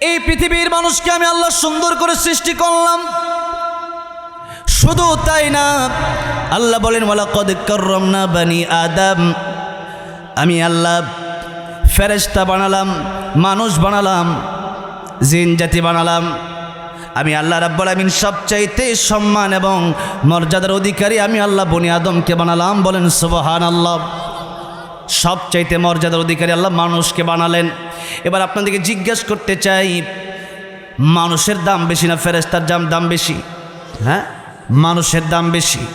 এই পৃথিবীর মানুষকে আমি আল্লাহ সুন্দর করে সৃষ্টি করলাম। শুধু তাই না, আল্লাহ বলেন, ওয়ালাকদ কররমনা বানি আদম। আমি আল্লাহ ফেরেস্তা বানালাম, মানুষ বানালাম, জিন জাতি বানালাম। আমি আল্লাহ রাব্বুল আমিন সবচাইতে সম্মান এবং মর্যাদার অধিকারী আমি আল্লাহ বনি আদমকে বানালাম। বলেন সুবহান আল্লাহ সবচাইতে মর্যাদার অধিকারী আল্লাহ মানুষকে বানালেন। এবার আপনাদেরকে জিজ্ঞেস করতে চাই, মানুষের দাম বেশি না ফেরেস্তার দাম দাম বেশি? হ্যাঁ? মানুষের দাম বেশি।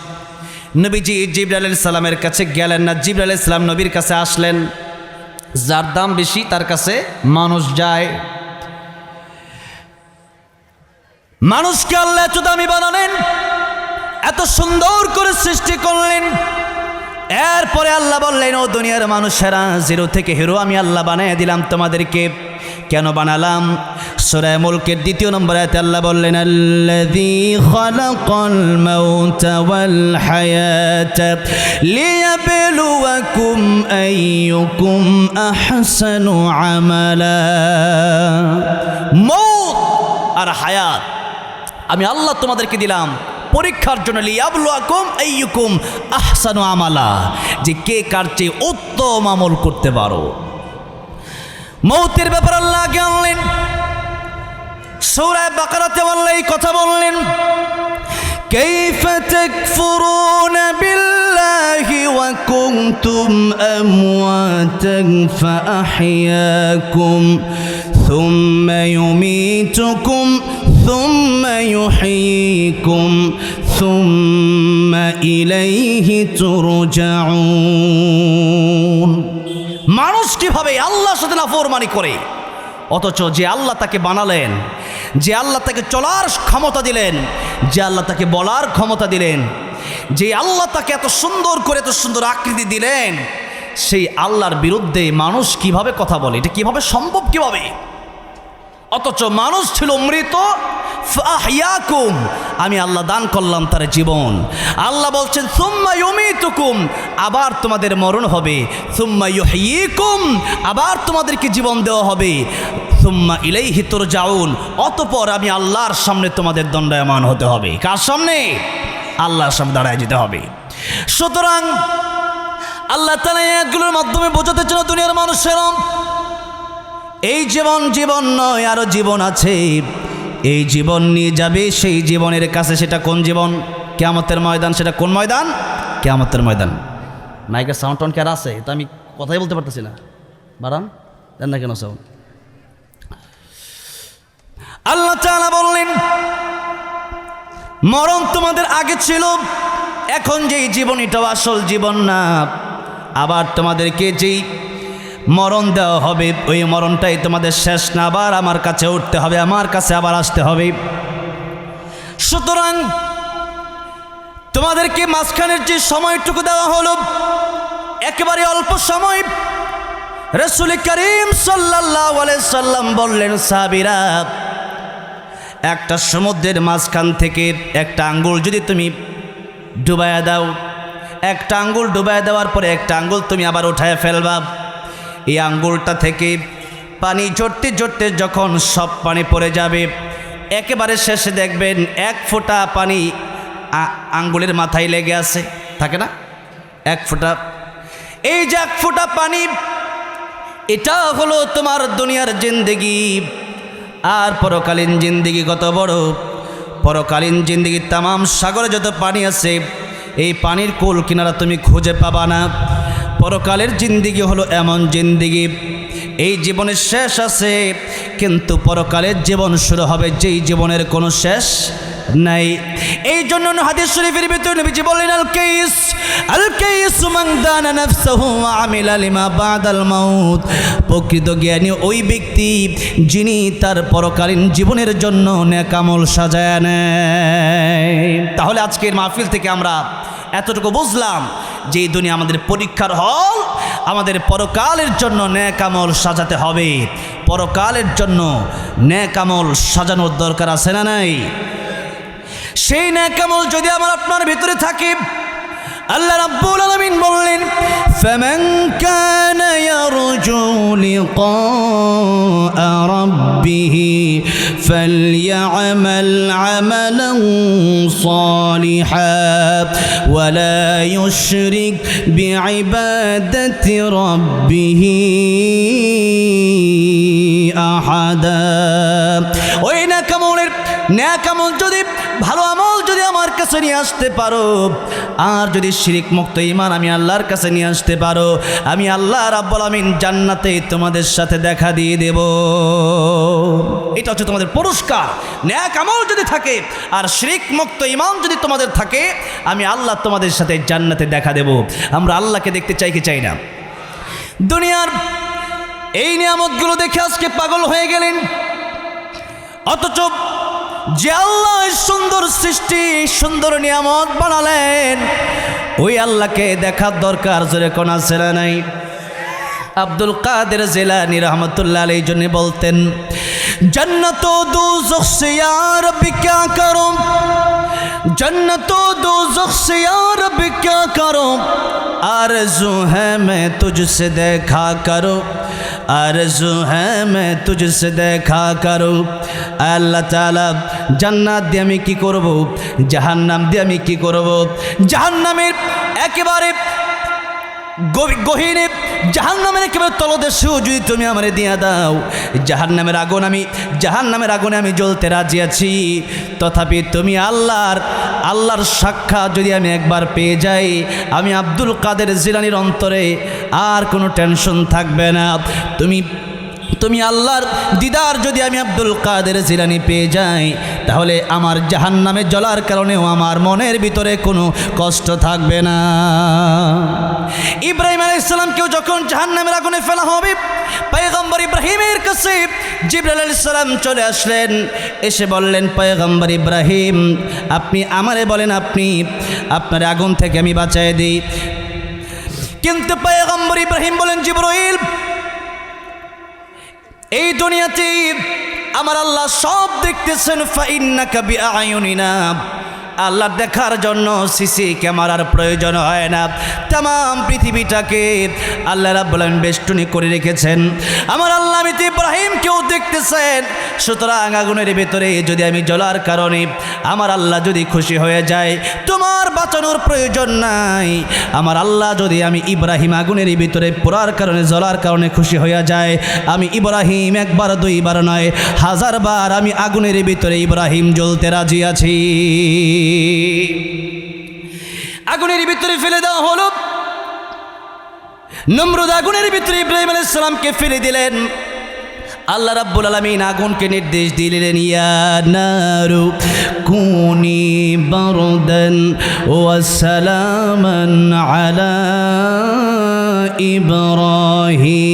নবীজি জিবরাল সালামের কাছে গেলেন না জিবরাল ইসলাম নবীর কাছে আসলেন। যার দাম বেশি, তার কাছে মানুষ যায়। মানুষকে আল্লাহ এত দামি বানালেন, এত সুন্দর করে সৃষ্টি করলেন। এরপরে আল্লাহ বললেন, ও দুনিয়ার মানুষেরা, জিরো থেকে হিরো আমি আল্লাহ বানিয়ে দিলাম তোমাদেরকে। কেন বানালাম? সুরায় মুলকের দ্বিতীয় নম্বর আয়াতে আল্লাহ বললেন, আল্লাযী খালাকাল মাউতা ওয়াল হায়াতা লিয়াবলুয়াকুম আইয়ুকুম আহসানু আমালা। মৌত আর হায়াত, আমি আল্লাহ তোমাদেরকে দিলাম। পরীক্ষার জন্য লিয়াবলুয়াকুম আইয়ুকুম আহসানু আমালা যে কে কার চেয়ে উত্তম আমল করতে পারো মৌতের ব্যাপার আল্লাহ আগে আনলেন সৌরায় বাকারাতে আল্লাহ এই কথা বললেন كيف تكفرون بالله وكنتم أمواتا فأحياكم ثم يميتكم ثم يحييكم ثم إليه ترجعون মানুষ কিভাবে আল্লাহর সাথে নাফরমানি করে অথচ যে আল্লাহ তাকে বানালেন যে আল্লাহ তাকে চলার ক্ষমতা দিলেন যে আল্লাহ তাকে বলার ক্ষমতা দিলেন যে আল্লাহ তাকে এত সুন্দর করে এত সুন্দর আকৃতি দিলেন সেই আল্লাহর বিরুদ্ধে মানুষ কিভাবে কথা বলে এটা কিভাবে সম্ভব কিভাবে অথচ মানুষ ছিল মৃত, ফাহইয়াকুম, আমি আল্লাহ দান করলাম তার জীবন। আল্লাহ বলছেন, সুম্মা ইউমিতুকুম আবার তোমাদের মরণ হবে। সুম্মা ইউহয়িকুম আবার তোমাদেরকে জীবন দেওয়া হবে। সুম্মা ইলাইহি তুরজাউন অতঃপর আমি আল্লাহর সামনে তোমাদের দণ্ডায়মান হতে হবে। কার সামনে? আল্লাহর সামনে দাঁড়ায় যেতে হবে। সুতরাং আল্লাহ তালা এগুলোর মাধ্যমে বোঝাতে চান, দুনিয়ার মানুষেরা এই জীবন জীবন নয় আরও জীবন আছে। এই জীবন নিয়ে যাবে, সেই জীবনের কাছে সেটা কোন জীবন? কেয়ামতের ময়দান, সেটা কোন ময়দান? কেয়ামতের ময়দান। মাইকের সাউন্ড টাউন্ড কার আছে? তো আমি কথাই বলতে পারতেছি না। বাড়ান, দেন না কেন সাউন্ড আল্লাহ তাআলা বললেন, মরণ তোমাদের আগে ছিল, এখন যেই জীবন এটাও আসল জীবন না, আবার তোমাদেরকে যেই মরণ দেওয়া হবে। ওই মরণটাই তোমাদের শেষ না, আবার আমার কাছে উঠতে হবে, আমার কাছে আবার আসতে হবে। সুতরাং তোমাদেরকে মাঝখানের যে সময়টুকু দেওয়া হলো, একেবারে অল্প সময় রসুল করিম সাল্লাম বললেন সাবিরা একটা সমুদ্রের মাঝখান থেকে একটা আঙ্গুল যদি তুমি ডুবাইয়া দাও, একটা আঙ্গুল ডুবাইয়া দেওয়ার পরে একটা আঙ্গুল তুমি আবার উঠায় ফেলবা। এই আঙ্গুলটা থেকে পানি ঝরতে ঝরতে যখন সব পানি পড়ে যাবে, একেবারে শেষে দেখবেন এক ফোঁটা পানি আঙ্গুলের মাথায় লেগে আছে। থাকে না? এক ফোঁটা। এই যে এক ফোঁটা পানি, এটা হলো তোমার দুনিয়ার জিন্দেগি। আর পরকালীন জিন্দিগি কত বড়। পরকালীন জিন্দিগি তামাম সাগরে যত পানি আছে, এই পানির কোল কিনারা তুমি খুঁজে পাবা না। পরকালের জিন্দিগি হলো এমন জিন্দিগি। এই জীবনের শেষ আছে, কিন্তু পরকালের জীবন শুরু হবে যেই জীবনের কোনো শেষ নাই। এই জন্য হাদিস শরীফের ভিতরে নবীজি বললেন, আল কাইস আল কাইস মান দানা নাফসাহু ওয়া আমিলা লিমা বাদাল মাউত। প্রকৃত জ্ঞানী ওই ব্যক্তি যিনি তার পরকালীন জীবনের জন্য নেকামল সাজায় নেয়। তাহলে আজকের মাহফিল থেকে আমরা এতটুকু বুঝলাম যে এই দুনিয়া আমাদের পরীক্ষার হল, আমাদের পরকালের জন্য ন্যাকামল সাজাতে হবে। পরকালের জন্য ন্যাকামল সাজানোর দরকার আছে না নাই? সেই ন্যাকামল যদি আমার আপনার ভিতরে থাকে, আল্লাহ রাব্বুল আলামিন বললেন, ফামান কানা ইয়ারজু লিকা রাব্বিহ فليعمل عملا صالحا ولا يشرك بعبادة ربه أحدا ওই না কামলের ন্যাক আমল যদি ভালো আমল যদি আমার কাছে নিয়ে আসতে পারো। আর যদি শিরিক মুক্ত ইমান আমি আল্লাহর কাছে নিয়ে আসতে পারো, আমি আল্লাহ রাব্বুল আমিন জান্নাতে তোমাদের সাথে দেখা দিয়ে দেব। এটা হচ্ছে তোমাদের পুরস্কার। ন্যাক আমল যদি থাকে, আর শিরিক মুক্ত ইমান যদি তোমাদের থাকে, আমি আল্লাহ তোমাদের সাথে জান্নাতে দেখা দেব। আমরা আল্লাহকে দেখতে চাই কি চাই না? দুনিয়ার এই নিয়ামতগুলো দেখে আজকে পাগল হয়ে গেলেন। অথচ যে আল্লাহ সুন্দর সৃষ্টি, সুন্দর নিয়ামত বানালেন, ওই আল্লাহকে দেখার দরকার, জোরে কোনা ছেলে নাই? আব্দুল কাদের জেলানি রহমতুল্লাহ এই জন্য বলতেন, জন্নত দুজখ সিয়ার বিকা করো জন্নত দুজখ সিয়ার বিকা করো आरज़ू है मैं तुझसे देखा करो आरज़ू है मैं तुझसे দেখা করো আল্লাহ তাআলা জান্নাত দিয়ে আমি কি করব জাহান্নাম দিয়ে আমি কি করব জাহান্নামের একেবারে গভী- জাহান নামের একেবারে তলদেশেও যদি তুমি আমার দিয়া দাও জাহান নামের আগুন আমি জাহান নামের আগুনে আমি জ্বলতে রাজি আছি। তথাপি তুমি আল্লাহর আল্লাহর সাক্ষাৎ যদি আমি একবার পেয়ে যাই, আমি আব্দুল কাদের জিলানির অন্তরে আর কোনো টেনশন থাকবে না। তুমি তুমি আল্লাহর দিদার যদি আমি আব্দুল কাদের জিলানি পেয়ে যাই, তাহলে আমার জাহান নামে জ্বলার কারণেও আমার মনের ভিতরে কোনো কষ্ট থাকবে না। ইব্রাহিম আলাইসালামকেও যখন জাহান নামের আগুনে ফেলা হবে, পয়গম্বর ইব্রাহিমের কাছে জিব্রাইল আলাইসালাম চলে আসলেন। এসে বললেন, পয়গম্বর ইব্রাহিম, আপনি আমারে বলেন, আপনি আপনার আগুন থেকে আমি বাঁচাই দিই। কিন্তু পয়গম্বর ইব্রাহিম বলেন, জিব্রাইল দুনিয়াতে আমার আল্লাহ সব দেখতেছেন ফাইন্নাকা বিআয়ুনিনা। আল্লাহ দেখার জন্য সিসি ক্যামেরার প্রয়োজন হয় না। তাম পৃথিবীটাকে আল্লাহ রাব্বুল আলামিন বেষ্টনী করে রেখেছেন। আমার আল্লাহ আমি তো ইব্রাহিমকেও দেখতেছেন। সুতরাং আগুনের ভিতরে যদি আমি জ্বলার কারণে আমার আল্লাহ যদি খুশি হয়ে যায়, তোমার বাঁচানোর প্রয়োজন নাই। আমার আল্লাহ যদি আমি ইব্রাহিম আগুনের ভিতরে পোড়ার কারণে, জ্বলার কারণে খুশি হয়ে যায়, আমি ইব্রাহিম একবার, দুইবার নয় হাজার বার আমি আগুনের ভিতরে ইব্রাহিম জ্বলতে রাজি আছি। আগুনের ভিতরে ফেলে দেওয়া হলো। নমরুদ আগুনের ভিতরে ইব্রাহিম আলাইহিস সালামকে ফেলে দিলেন। আল্লাহ রাব্বুল আলামিন আগুনকে নির্দেশ দিলেন, ইয়া নারু কুনি বারদান ওয়া সালামান আলা ইব্রাহিম।